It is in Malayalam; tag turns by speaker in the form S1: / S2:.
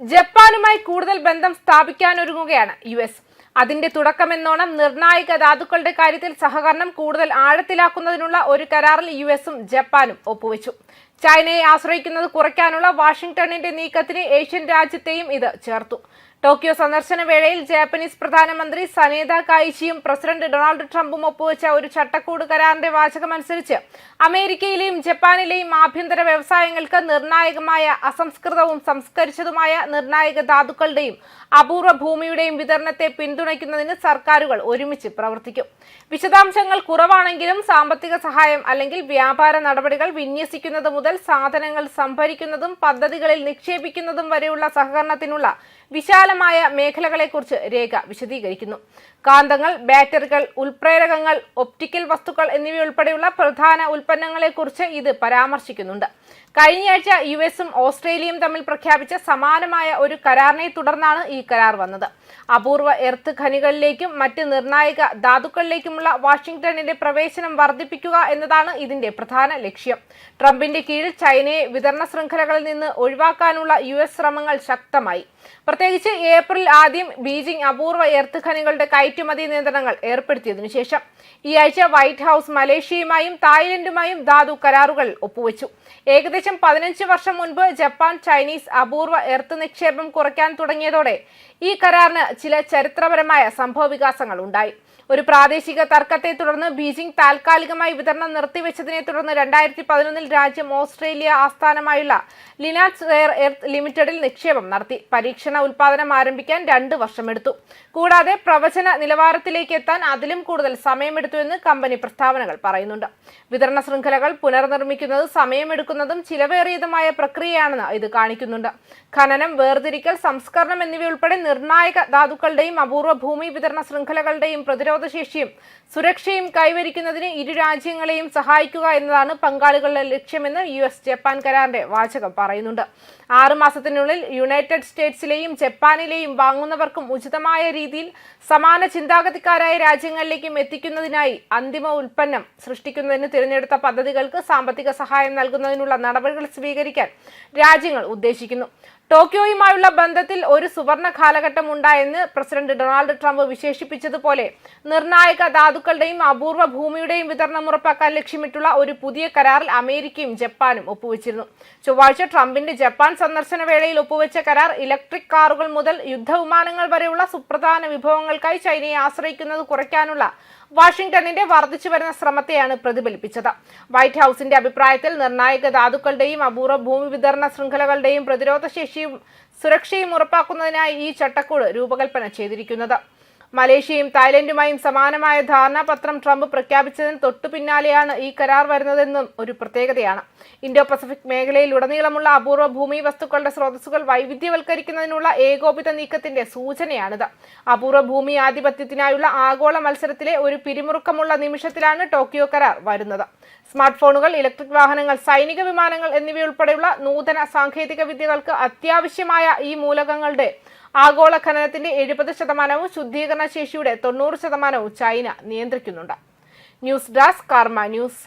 S1: ജപ്പാനുമായി കൂടുതൽ ബന്ധം സ്ഥാപിക്കാനൊരുങ്ങുകയാണ് യു എസ്. അതിന്റെ തുടക്കമെന്നോണം നിർണായക ധാതുക്കളുടെ കാര്യത്തിൽ സഹകരണം കൂടുതൽ ആഴത്തിലാക്കുന്നതിനുള്ള ഒരു കരാറിൽ യു എസും ജപ്പാനും ഒപ്പുവെച്ചു. ചൈനയെ ആശ്രയിക്കുന്നത് കുറയ്ക്കാനുള്ള വാഷിംഗ്ടണിന്റെ നീക്കത്തിന് ഏഷ്യൻ രാജ്യത്തെയും ഇത് ചേർത്തു. ടോക്കിയോ സന്ദർശന വേളയിൽ ജാപ്പനീസ് പ്രധാനമന്ത്രി സനേത കായിച്ചിയും പ്രസിഡന്റ് ഡൊണാൾഡ് ട്രംപും ഒപ്പുവെച്ച ഒരു ചട്ടക്കൂട് കരാറിന്റെ വാചകമനുസരിച്ച് അമേരിക്കയിലെയും ജപ്പാനിലെയും ആഭ്യന്തര വ്യവസായങ്ങൾക്ക് നിർണായകമായ അസംസ്കൃതവും സംസ്കരിച്ചതുമായ നിർണായക ധാതുക്കളുടെയും അപൂർവ ഭൂമിയുടെയും വിതരണത്തെ പിന്തുണയ്ക്കുന്നതിന് സർക്കാരുകൾ ഒരുമിച്ച് പ്രവർത്തിക്കും. വിശദാംശങ്ങൾ കുറവാണെങ്കിലും സാമ്പത്തിക സഹായം അല്ലെങ്കിൽ വ്യാപാര നടപടികൾ വിന്യസിക്കുന്നത് മുതൽ സാധനങ്ങൾ സംഭരിക്കുന്നതും പദ്ധതികളിൽ നിക്ഷേപിക്കുന്നതും വരെയുള്ള സഹകരണത്തിനുള്ള വിശാലമായ മേഖലകളെക്കുറിച്ച് രേഖ വിശദീകരിക്കുന്നു. കാന്തങ്ങൾ ബാറ്ററികൾ ഉൽപ്രേരകങ്ങൾ ഒപ്റ്റിക്കൽ വസ്തുക്കൾ എന്നിവയുൾപ്പെടെയുള്ള പ്രധാന ഉൽപ്പന്നങ്ങളെക്കുറിച്ച് ഇത് പരാമർശിക്കുന്നുണ്ട്. കഴിഞ്ഞയാഴ്ച യു എസും ഓസ്ട്രേലിയയും തമ്മിൽ പ്രഖ്യാപിച്ച സമാനമായ ഒരു കരാറിനെ തുടർന്നാണ് ഈ കരാർ വന്നത്. അപൂർവ എർത്ത് ഖനികളിലേക്കും മറ്റ് നിർണായക ധാതുക്കളിലേക്കുമുള്ള വാഷിംഗ്ടണിന്റെ പ്രവേശനം വർദ്ധിപ്പിക്കുക എന്നതാണ് ഇതിന്റെ പ്രധാന ലക്ഷ്യം. ട്രംപിന്റെ കീഴിൽ ചൈനയെ വിതരണ ശൃംഖലകളിൽ നിന്ന് ഒഴിവാക്കാനുള്ള യു ശ്രമങ്ങൾ ശക്തമായി. പ്രത്യേകിച്ച് ഏപ്രിൽ ആദ്യം ബീജിംഗ് അപൂർവ എർത്ത് ഖനികളുടെ കയറ്റുമതി നിയന്ത്രണങ്ങൾ ഏർപ്പെടുത്തിയതിനു ശേഷം ഈ ആഴ്ച വൈറ്റ് ഹൌസ് മലേഷ്യയുമായും തായ്ലൻഡുമായും ധാതു കരാറുകൾ ഒപ്പുവെച്ചു. ഏകദേശം പതിനഞ്ച് വർഷം മുൻപ് ജപ്പാൻ ചൈനീസ് അപൂർവ എർത്ത് നിക്ഷേപം കുറയ്ക്കാൻ തുടങ്ങിയതോടെ ഈ കരാറിന് ചില ചരിത്രപരമായ സംഭവ വികാസങ്ങൾ ഉണ്ടായി. ഒരു പ്രാദേശിക തർക്കത്തെ തുടർന്ന് ബീജിംഗ് താൽക്കാലികമായി വിതരണം നിർത്തിവെച്ചതിനെ തുടർന്ന് രണ്ടായിരത്തി പതിനൊന്നിൽ രാജ്യം ഓസ്ട്രേലിയ ആസ്ഥാനമായുള്ള ലിനാറ്റ്സ് എയർ എർത്ത് ലിമിറ്റഡിൽ നിക്ഷേപം നടത്തി. പരീക്ഷണ ഉൽപാദനം ആരംഭിക്കാൻ രണ്ട് വർഷമെടുത്തു. കൂടാതെ പ്രവചന നിലവാരത്തിലേക്ക് എത്താൻ അതിലും കൂടുതൽ സമയമെടുത്തു എന്ന് കമ്പനി പ്രസ്താവനകൾ പറയുന്നുണ്ട്. വിതരണ ശൃംഖലകൾ പുനർനിർമ്മിക്കുന്നത് സമയമെടുക്കുന്നതും ചിലവേറിയതുമായ പ്രക്രിയയാണെന്ന് ഇത് കാണിക്കുന്നുണ്ട്. ഖനനം വേർതിരിക്കൽ സംസ്കരണം എന്നിവയുൾപ്പെടെ നിർണായക ധാതുക്കളുടെയും അപൂർവ ഭൂമി വിതരണ ശൃംഖലകളുടെയും പ്രതിരോധശേഷിയും സുരക്ഷയും കൈവരിക്കുന്നതിന് ഇരു രാജ്യങ്ങളെയും സഹായിക്കുക എന്നതാണ് പങ്കാളികളുടെ ലക്ഷ്യമെന്ന് യു എസ് ജപ്പാൻ കരാറിന്റെ വാചകം പറയുന്നുണ്ട്. ആറുമാസത്തിനുള്ളിൽ യുണൈറ്റഡ് യുണൈറ്റഡ് സ്റ്റേറ്റ്സിലെയും ജപ്പാനിലെയും വാങ്ങുന്നവർക്കും ഉചിതമായ രീതിയിൽ സമാന ചിന്താഗതിക്കാരായ രാജ്യങ്ങളിലേക്കും എത്തിക്കുന്നതിനായി അന്തിമ ഉൽപ്പന്നം സൃഷ്ടിക്കുന്നതിന് തിരഞ്ഞെടുത്ത പദ്ധതികൾക്ക് സാമ്പത്തിക സഹായം നൽകുന്നതിനുള്ള നടപടികൾ സ്വീകരിക്കാൻ രാജ്യങ്ങൾ ഉദ്ദേശിക്കുന്നു. ടോക്കിയോയുമായുള്ള ബന്ധത്തിൽ ഒരു സുവർണ കാലഘട്ടം ഉണ്ടായെന്ന് പ്രസിഡന്റ് ഡൊണാൾഡ് ട്രംപ് വിശേഷിപ്പിച്ചതുപോലെ നിർണായക ധാതുക്കളുടെയും അപൂർവ ഭൂമിയുടെയും വിതരണം ഉറപ്പാക്കാൻ ലക്ഷ്യമിട്ടുള്ള ഒരു പുതിയ കരാറിൽ അമേരിക്കയും ജപ്പാനും ഒപ്പുവെച്ചിരുന്നു. ചൊവ്വാഴ്ച ട്രംപിന്റെ ജപ്പാൻ സന്ദർശന വേളയിൽ ഒപ്പുവെച്ച കരാർ ഇലക്ട്രിക് കാറുകൾ മുതൽ യുദ്ധവിമാനങ്ങൾ വരെയുള്ള സുപ്രധാന വിഭവങ്ങൾക്കായി ചൈനയെ ആശ്രയിക്കുന്നത് കുറയ്ക്കാനുള്ള വാഷിംഗ്ടണിന്റെ വർദ്ധിച്ചു വരുന്ന ശ്രമത്തെയാണ് പ്രതിഫലിപ്പിച്ചത്. വൈറ്റ് ഹൌസിന്റെ അഭിപ്രായത്തിൽ നിർണായക ധാതുക്കളുടെയും അപൂർവ ഭൂമി വിതരണ ശൃംഖലകളുടെയും പ്രതിരോധശേഷിയും സുരക്ഷയും ഉറപ്പാക്കുന്നതിനായി ഈ ചട്ടക്കൂട് രൂപകൽപ്പന ചെയ്തിരിക്കുന്നത്. മലേഷ്യയും തായ്ലൻഡുമായും സമാനമായ ധാരണാപത്രം ട്രംപ് പ്രഖ്യാപിച്ചതിന് തൊട്ടു പിന്നാലെയാണ് ഈ കരാർ വരുന്നതെന്നും ഒരു പ്രത്യേകതയാണ്. ഇന്തോ പസഫിക് മേഖലയിൽ ഉടനീളമുള്ള അപൂർവ ഭൂമി വസ്തുക്കളുടെ സ്രോതസ്സുകൾ വൈവിധ്യവൽക്കരിക്കുന്നതിനുള്ള ഏകോപിത നീക്കത്തിന്റെ സൂചനയാണിത്. അപൂർവ ഭൂമി ആധിപത്യത്തിനായുള്ള ആഗോള മത്സരത്തിലെ ഒരു പിരിമുറുക്കമുള്ള നിമിഷത്തിലാണ് ടോക്കിയോ കരാർ വരുന്നത്. സ്മാർട്ട് ഫോണുകൾ ഇലക്ട്രിക് വാഹനങ്ങൾ സൈനിക വിമാനങ്ങൾ എന്നിവയുൾപ്പെടെയുള്ള നൂതന സാങ്കേതിക വിദ്യകൾക്ക് അത്യാവശ്യമായ ഈ മൂലകങ്ങളുടെ ആഗോള ഖനനത്തിന്റെ എഴുപത് ശതമാനവും ശുദ്ധീകരണ ശേഷിയുടെ തൊണ്ണൂറ് ശതമാനവും China നിയന്ത്രിക്കുന്നുണ്ട്. News desk Karma news.